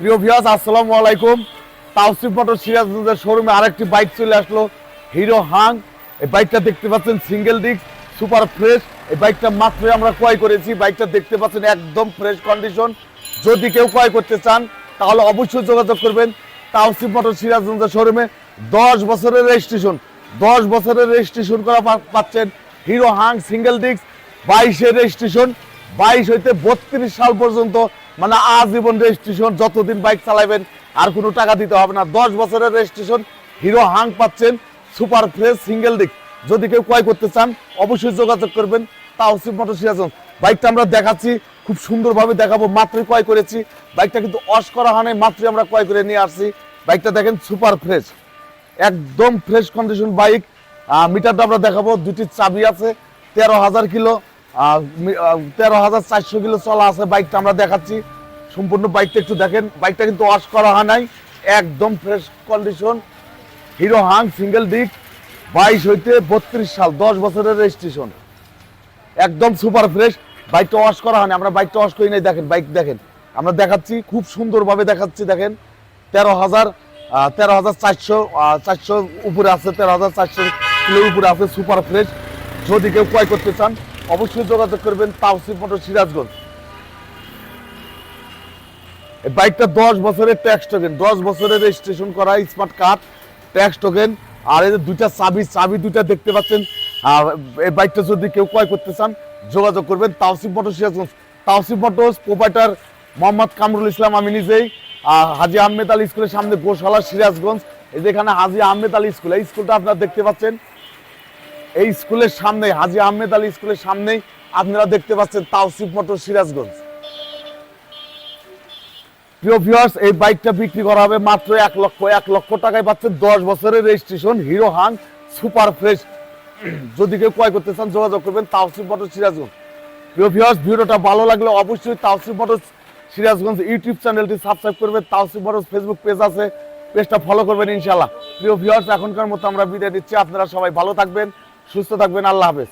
প্রিয় ভিয়াস আসসালামু আলাইকুম। তাওসিফ মোটর সিরাজগঞ্জের শোরুমে আরেকটি বাইক চলে আসলো হিরো হাং এই বাইকটা দেখতে পাচ্ছেন সিঙ্গেল ডিস্ক সুপার ফ্রেশ এই বাইকটা মাত্রই আমরা ক্রয় করেছি। বাইকটা দেখতে পাচ্ছেন একদম ফ্রেশ কন্ডিশন যদি কেউ ক্রয় করতে চান, তাহলে অবশ্যই যোগাযোগ করবেন তাওসিফ মোটর সিরাজগঞ্জের শোরুমে দশ বছরের রেজিস্ট্রেশন দশ বছরের রেজিস্ট্রেশন করা পাচ্ছেন হিরো হাং সিঙ্গেল ডিস্ক বাইশের রেজিস্ট্রেশন বাইশ হইতে বত্রিশ সাল পর্যন্ত মানে আজীবন রেজিস্ট্রেশন, যতদিন বাইক চালাবেন আর কোনো টাকা দিতে হবে না। দশ বছরের রেজিস্ট্রেশন, হিরো হাং পাচ্ছেন, সুপার ফ্রেশ, সিঙ্গেল ডিক যদি কেউ ক্রয় করতে চান, অবশ্যই যোগাযোগ করবেন। তাওসিফ মোটর সিরাজন বাইকটা আমরা দেখাচ্ছি, খুব সুন্দরভাবে দেখাবো। মাত্রই ক্রয় করেছি। বাইকটা কিন্তু অস করা হয় মাত্রই আমরা ক্রয় করে নিয়ে আসছি। বাইকটা দেখেন সুপার ফ্রেশ। একদম ফ্রেশ কন্ডিশন বাইক। মিটারটা আমরা দেখাবো। দুটি চাবি আছে, তেরো হাজার কিলো। তেরো হাজার চারশো কিলো চলা আছে বাইকটা আমরা দেখাচ্ছি। সম্পূর্ণ বাইকটা একটু দেখেন, বাইকটা কিন্তু ওয়াশ করা হয় নাই, একদম fresh condition Hero Hunk single disc বাইশ হইতে বত্রিশ সাল, দশ বছরের রেজিস্ট্রেশন একদম সুপার ফ্রেশ বাইকটা ওয়াশ করা হয়নি, আমরা বাইকটা ওয়াশ করি নাই, দেখেন, বাইক দেখেন। আমরা দেখাচ্ছি, খুব সুন্দরভাবে দেখাচ্ছি, দেখেন, তেরো হাজার তেরো হাজার চারশো চারশো উপরে আছে, তেরো হাজার চারশো কিলো উপরে আছে সুপার ফ্রেশ যদি কেউ ক্রয় করতে চান, অবশ্যই যোগাযোগ করবেন তাওসিফ মোটর সিরাজগঞ্জ। বাইকটা দশ বছরের ট্যাক্স টোকেন। দশ বছরের রেজিস্ট্রেশন করা স্মার্ট কার্ড ট্যাক্স টোকেন। আর এই যে দুইটা চাবি চাবি দুইটা দেখতে পাচ্ছেন। এই বাইকটা যদি কেউ ক্রয় করতে চান, যোগাযোগ করবেন Taosif motor Sirajganj. Taosif motors proprietor Mohammad Kamrul Islam, আমি নিজেই। হাজি আহমেদ আলী স্কুলের সামনে গোশালা সিরাজগঞ্জ। এই যে এখানে হাজি আহমেদ আলী স্কুল, এই স্কুলটা আপনারা দেখতে পাচ্ছেন। এই স্কুলের সামনে হাজি আহমেদ আলী স্কুলের সামনেই আপনারা দেখতে পাচ্ছেন তাওসিফ মোটর সিরাজগঞ্জ। প্রিয় ভিউয়ার্স এই বাইকটা বিক্রি করা হবে মাত্র এক লক্ষ এক লক্ষ টাকায় পাচ্ছেন দশ বছরের registration Hero Hunk super fresh যদি কেউ ক্রয় করতে চান, যোগাযোগ করবেন সিরাজগঞ্জ। প্রিয় ভিউয়ার্স ভিডিওটা ভালো লাগলে অবশ্যই তাওসিফ সিরাজগঞ্জ ইউটিউব চ্যানেলটি সাবস্ক্রাইব করবেন, তাওসিফ ফেসবুক পেজ আছে পেজটা ফলো করবেন ইনশাল্লাহ প্রিয় ভিউয়ার্স এখনকার মতো আমরা বিদায় দিচ্ছি আপনারা সবাই ভালো থাকবেন, সুস্থ থাকবেন, আল্লাহ হাফেজ।